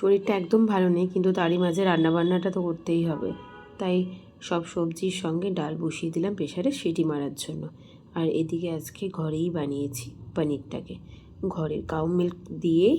শরীরটা একদম ভালো নেই, কিন্তু তারই মাঝে রান্নাবান্নাটা তো করতেই হবে। তাই সব সবজির সঙ্গে ডাল বসিয়ে দিলাম প্রেশারে সেটি মারার জন্য। আর এদিকে আজকে ঘরেই বানিয়েছি পনিরটাকে। ঘরের কাউ মিল্ক দিয়েই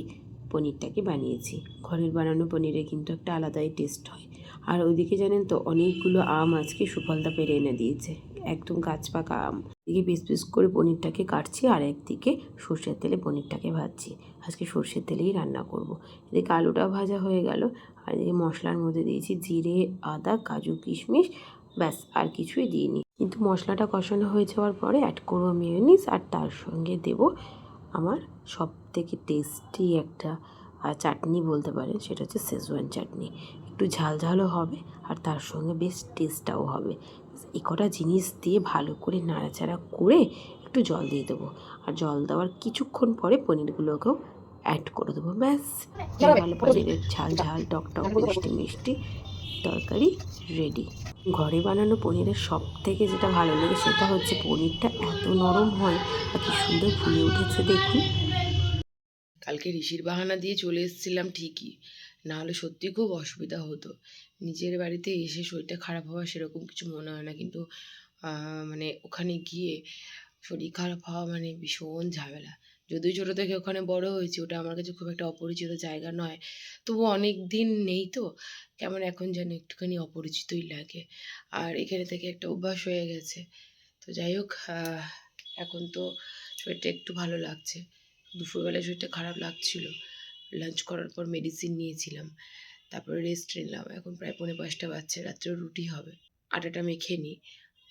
পনিরটাকে বানিয়েছি। ঘরের বানানো পনিরে কিন্তু একটা আলাদাই টেস্ট হয়। আর ওইদিকে জানেন তো, অনেকগুলো আম আজকে সুফলদা পেরে এনে দিয়েছে। একদম গাছ পাকা আম। এদিকে পিস পিস করে পনিরটাকে কাটছি আর একদিকে সর্ষের তেলে পনিরটাকে ভাজছি। আজকে সর্ষের তেলেই রান্না করব। এদিকে আলুটা ভাজা হয়ে গেল। আর এদিকে মশলার মধ্যে দিয়েছি জিরে, আদা, কাজু, কিশমিশ। ব্যাস, আর কিছুই দিইনি। কিন্তু মশলাটা কষানো হয়ে যাওয়ার পরে অ্যাড করব মেয়োনিজ আর তার সঙ্গে দেব আমার সব থেকে টেস্টি একটা চাটনি বলতে পারেন, সেটা হচ্ছে শেজওয়ান চাটনি। একটু ঝালঝালও হবে আর তার সঙ্গে বেশ টেস্টটাও হবে। এ কটা জিনিস দিয়ে ভালো করে নাড়াচাড়া করে একটু জল দিয়ে দেবো। আর জল দেওয়ার কিছুক্ষণ পরে পনিরগুলোকেও অ্যাড করে দেবো ব্যাস। হয়ে গেল পনিরের ঝাল ঝাল টক টক মিষ্টি মিষ্টি তরকারি রেডি ঘরে বানানো পনিরের সব থেকে যেটা ভালো লাগে সেটা হচ্ছে পনিরটা এত নরম হয় আর কি সুন্দর ফুলে উঠেছে দেখুন। কালকে ঋষির বাহানা দিয়ে চলে এসেছিলাম ঠিকই না হলে সত্যি খুব অসুবিধা হতো। নিজের বাড়িতে এসে শরীরটা খারাপ হওয়া সেরকম কিছু মনে হয় না কিন্তু আহ, মানে ওখানে গিয়ে শরীর খারাপ হওয়া মানে ভীষণ ঝামেলা। যদিও ছোটো থেকে ওখানে বড় হয়েছি, ওটা আমার কাছে খুব একটা অপরিচিত জায়গা নয়। তবু অনেক দিন নেই তো, কেমন এখন যেন একটুখানি অপরিচিতই লাগে। আর এখানে থেকে একটা অভ্যাস হয়ে গেছে। তো যাই হোক এখন তো শরীরটা একটু ভালো লাগছে। দুপুরবেলায় শরীরটা খারাপ লাগছিল। লাঞ্চ করার পর মেডিসিন নিয়েছিলাম। তারপরে রেস্ট নিলাম। এখন প্রায় পৌনে পাঁচটা বাজছে, রাত্রেও রুটি হবে। আটাটা মেখে নিই।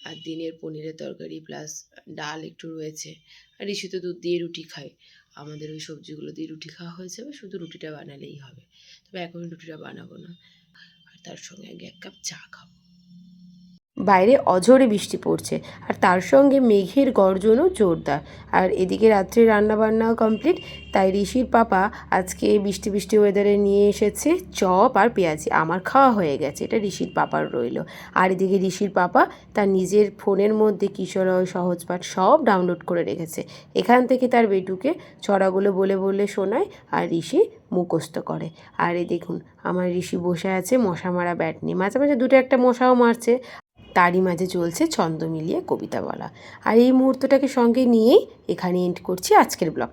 আর দিনের পনিরের তরকারি প্লাস ডাল একটু রয়েছে। আর ঋষি তো দুধ দিয়ে রুটি খায়। আমাদের ওই সবজিগুলো দিয়ে রুটি খাওয়া হয়েছে যাবে, শুধু রুটিটা বানালেই হবে। তবে এখন রুটিটা বানাবো না। আর তার সঙ্গে আগে এক কাপ চা খাব। বাইরে অঝোরে বৃষ্টি পড়ছে। আর তার সঙ্গে মেঘের গর্জনও জোরদার। আর এদিকে রাত্রে রান্নাবান্নাও কমপ্লিট তাই ঋষির পাপা আজকে বৃষ্টি বৃষ্টি ওয়েদারে নিয়ে এসেছে। চপ আর পেঁয়াজি। আমার খাওয়া হয়ে গেছে। এটা ঋষির পাপার রইল। আর এদিকে ঋষির পাপা তার নিজের ফোনের মধ্যে কিশোরয় সহজপাঠ সব ডাউনলোড করে রেখেছে। এখান থেকে তার বেটুকে ছড়াগুলো বলে বলে শোনায় আর ঋষি মুখস্থ করে। আর এই দেখুন, আমার ঋষি বসে আছে, মশা মারা ব্যাট নিয়ে। মাঝে মাঝে দুটো একটা মশাও মারছে। তারই মাঝে চলছে ছন্দ মিলিয়ে কবিতা বলা। আর এই মুহূর্তটাকে সঙ্গে নিয়েই এখানে এন্ড করছি আজকের ব্লগ।